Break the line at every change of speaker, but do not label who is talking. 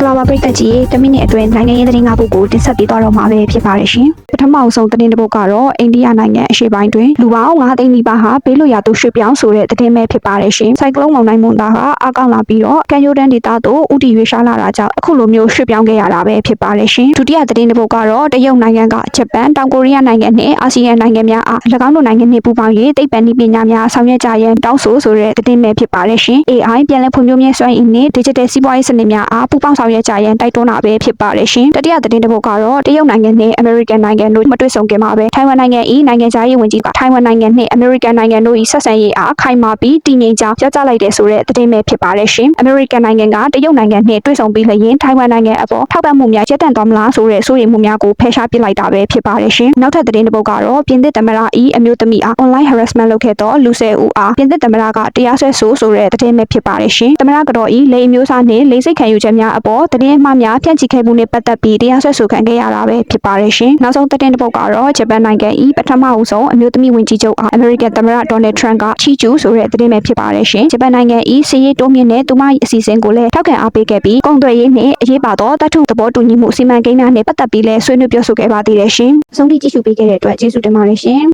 ္ဂလာပါပရိသတ်ကြီးတမိနစ်အတွင်းနိုင်ငံရေးသတင်း၅ပုဒ်ကိုတင်ဆက်ပေးသွားတော့မှာပဲဖြစ်ပါတယ်ရှင်ပ ထမအဆုံးသတင်းတစ်ပုဒ်ကတော့အိန္ဒိယနိုင်ငံအရှေ့ပိုင်းတွင်လူပေါင်း9သိန်းနီးပါးဟာဘေးလွတ်ရာသို့ရွှေ့ပြောင်းဆိုတဲ့သတင်းပဲဖြစ်ပါတယ်ရှင်စိုက်ကလုန်းမုန်တိုင်းမုန်သားဟာအကောက်လာပြီးတော့ကန်ယိုဒန်ဒေသသို့ဥတီရွေးရှားလာတာကြောင့်အခုလိုမျိုးရွှေ့ပြောင်းခဲ့ရတာပဲဖြစ်ပါတယ်ရှင်ဒုတိယသတင်းတစ်ပုဒ်ကတော့တရုတ်နိုင်ငံကဂျပန်တောင်ကိုရီးယားနိုင်ငံနဲ့အာဆီယံနိုင်ငံများအား၎င်းတို့နိုင်ငံနှင့်ပူးပေါင်း၍သိပ္ပံနည်းပညာများဆောင်ရွက်ကြရန်တောင်းဆိုဆိုတဲ့သတင်းပဲဖြစ်ပါတယ်ရှင် AI ပြန်လည်ဖွံ့ဖြိုးမြဲစွမ်းအင်နဲ့ digital စီးပွားရေးစနစ်များအားပူးပေါင်းဆောင်ရွက်ကြရန်တိုက်တွန်းတာပဲဖြစ်ပါတယ်ရှင်တတိယသတင်းတစ်ပုဒ်ကတော့တရုတ်နိုင်ငံနဲ့ American နိုင်ငံတို့မတွေ့ဆုံခင်မှာပဲထိုင်ဝမ်နိုင်ငံ၏နိုင်ငံခြားရေးဝန်ကြီးကထိုင်ဝမ်နိုင်ငံနဲ့ American နိုင်ငံတို့၏ဆက်ဆံရေးအားခိုင်မာပြီးတည်ငြိမ်ကြောင်းပြောကြားလိုက်တဲ့ဆိုတဲ့သတင်းပဲဖြစ်ပါတယ်ရှင် American နိုင်ငံကတရုတ်နိုင်ငံနဲ့တွေ့ဆုံပြီးလျင်ထိုင်ဝမ်နိုင်ငံအပေါ်ထောက်ပံ့မှုများရပ်တန့်သွားမလားဆိုတဲ့စိုးရိမ်မှုများကိုဖယ်ရှားပစ်လိုက်တာပဲဖြစ်ပါတယ်ရှင်နောက်ထပ်သတင်းတစ်ပုဒ်ကတော့ပြင်သစ်သမ္မတ၏အမျိုးသမီးအား online harassment လုပ်ခဲ့သောလူဆယ်ဦးအားပြင်သစ်သမ္မတကတရားစွဲဆိုဆိုတဲ့သတင်းပဲဖြစ်ပါတယ်ရှင်သမ္မတကတော့ဤလေအမျိုးအစားနှင့်လေစိတ်ခံယူချက်များအပေါ်သတင်းအမှားများဖြန့်ချိခဲ့မှုနဲ့ပတ်သက်ပြီးတရားစွဲဆိုခံခဲ့ရတာပဲဖြစ်ပါတယ်ရှင်နောက်ဆုံးသတင်းတစ်ပုဒ်ကတော့ဂျပန်နိုင်ငံ၏ပထမအဆုံးအမျိုးသမီးဝန်ကြီးချုပ်အားအမေရိကန်သမ္မတဒေါ်နယ်ထရန့်ကချီကျူးဆိုတဲ့သတင်းပဲဖြစ်ပါတယ်ရှင်ဂျပန်နိုင်ငံ၏စီးရေးတိုးမြင့်တဲ့သူမ၏အစီအစဉ်ကိုလည်းထောက်ခံအားပေးခဲ့ပြီးကုန်သွယ်ရေးနှင့်အရေးပါသောတတ်ထုသဘောတူညီမှုစီမံကိန်းများနဲ့ပတ်သက်ပြီးလည်းဆွေးနွေးပြောဆိုခဲ့ပါသေးတယ်ရှင်။ဆုံးဖြတ်ကြည့်ရှုပေးခဲ့တဲ့အတွက်ကျေးဇူးတင်ပါတယ်ရှင်။